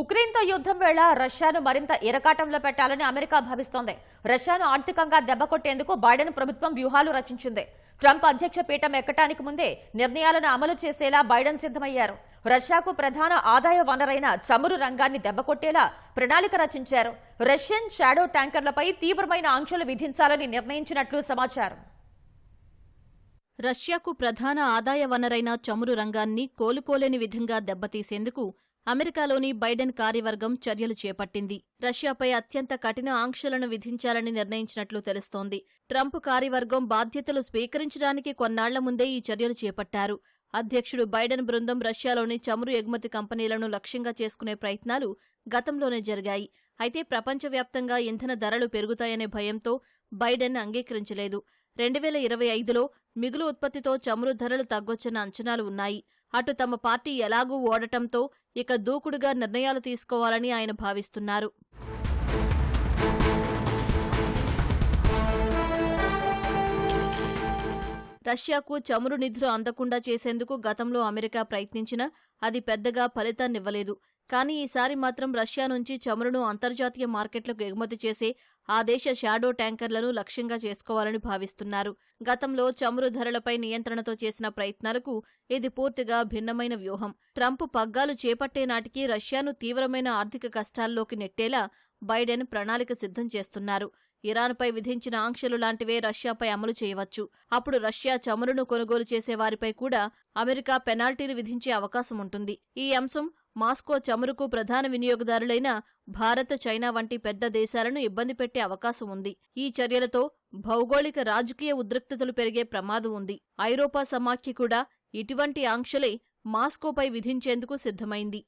ఉక్రెయిన్తో యుద్ధం వేళ రష్యాను మరింత ఇరకాటంలో పెట్టాలని అమెరికా భావిస్తోంది. రష్యాను ఆర్థికంగా దెబ్బకొట్టేందుకు బైడెన్ ప్రభుత్వం వ్యూహాలు రచించింది. ట్రంప్ అధ్యక్ష పీఠం ఎక్కటానికి ముందే నిర్ణయాలను అమలు చేసేలా బైడెన్ సిద్ధమయ్యారు. రష్యాకు ప్రధాన ఆదాయ వనరైన చమురు రంగాన్ని దెబ్బకొట్టేలా ప్రణాళిక రచించారు. రష్యన్ షాడో ట్యాంకర్లపై తీవ్రమైన ఆంక్షలు విధించాలని నిర్ణయించినట్లు సమాచారం. రష్యాకు ప్రధాన ఆదాయ వనరైన చమురు రంగాన్ని కోలుకోలేని విధంగా దెబ్బతీసేందుకు అమెరికాలోని బైడెన్ కార్యవర్గం చర్యలు చేపట్టింది. రష్యాపై అత్యంత కఠిన ఆంక్షలను విధించాలని నిర్ణయించినట్లు తెలుస్తోంది. ట్రంప్ కార్యవర్గం బాధ్యతలు స్వీకరించడానికి కొన్నాళ్ళ ముందే ఈ చర్యలు చేపట్టారు. అధ్యక్షుడు బైడెన్ బృందం రష్యాలోని చమురు ఎగుమతి కంపెనీలను లక్ష్యంగా చేసుకునే ప్రయత్నాలు గతంలోనే జరిగాయి. అయితే ప్రపంచవ్యాప్తంగా ఇంధన ధరలు పెరుగుతాయనే భయంతో బైడెన్ అంగీకరించలేదు. రెండు వేల ఇరవై ఐదులో మిగులు ఉత్పత్తితో చమురు ధరలు తగ్గొచ్చన్న అంచనాలు ఉన్నాయి. అటు తమ పార్టీ ఎలాగూ ఓడటంతో ఇక దూకుడుగా నిర్ణయాలు తీసుకోవాలని ఆయన భావిస్తున్నారు. రష్యాకు చమురు నిధులు అందకుండా చేసేందుకు గతంలో అమెరికా ప్రయత్నించినా అది పెద్దగా ఫలితాన్నివ్వలేదు. కానీ ఈసారి మాత్రం రష్యా నుంచి చమురును అంతర్జాతీయ మార్కెట్లకు ఎగుమతి చేసే ఆ దేశ షాడో ట్యాంకర్లను లక్ష్యంగా చేసుకోవాలని భావిస్తున్నారు. గతంలో చమురు ధరలపై నియంత్రణతో చేసిన ప్రయత్నాలకు ఇది పూర్తిగా భిన్నమైన వ్యూహం. ట్రంప్ పగ్గాలు చేపట్టే నాటికి రష్యాను తీవ్రమైన ఆర్థిక కష్టాల్లోకి నెట్టేలా బైడెన్ ప్రణాళిక సిద్ధం చేస్తున్నారు. ఇరాన్పై విధించిన ఆంక్షలు లాంటివే రష్యాపై అమలు చేయవచ్చు. అప్పుడు రష్యా చమురును కొనుగోలు చేసే వారిపై కూడా అమెరికా పెనాల్టీలు విధించే అవకాశం ఉంటుంది. ఈ అంశం మాస్కో చమురుకు ప్రధాన వినియోగదారులైన భారత్ చైనా వంటి పెద్ద దేశాలను ఇబ్బంది పెట్టే అవకాశం ఉంది. ఈ చర్యలతో భౌగోళిక రాజకీయ ఉద్రిక్తతలు పెరిగే ప్రమాదం ఉంది. ఐరోపా సమాఖ్య కూడా ఇటువంటి ఆంక్షలే మాస్కోపై విధించేందుకు సిద్ధమైంది.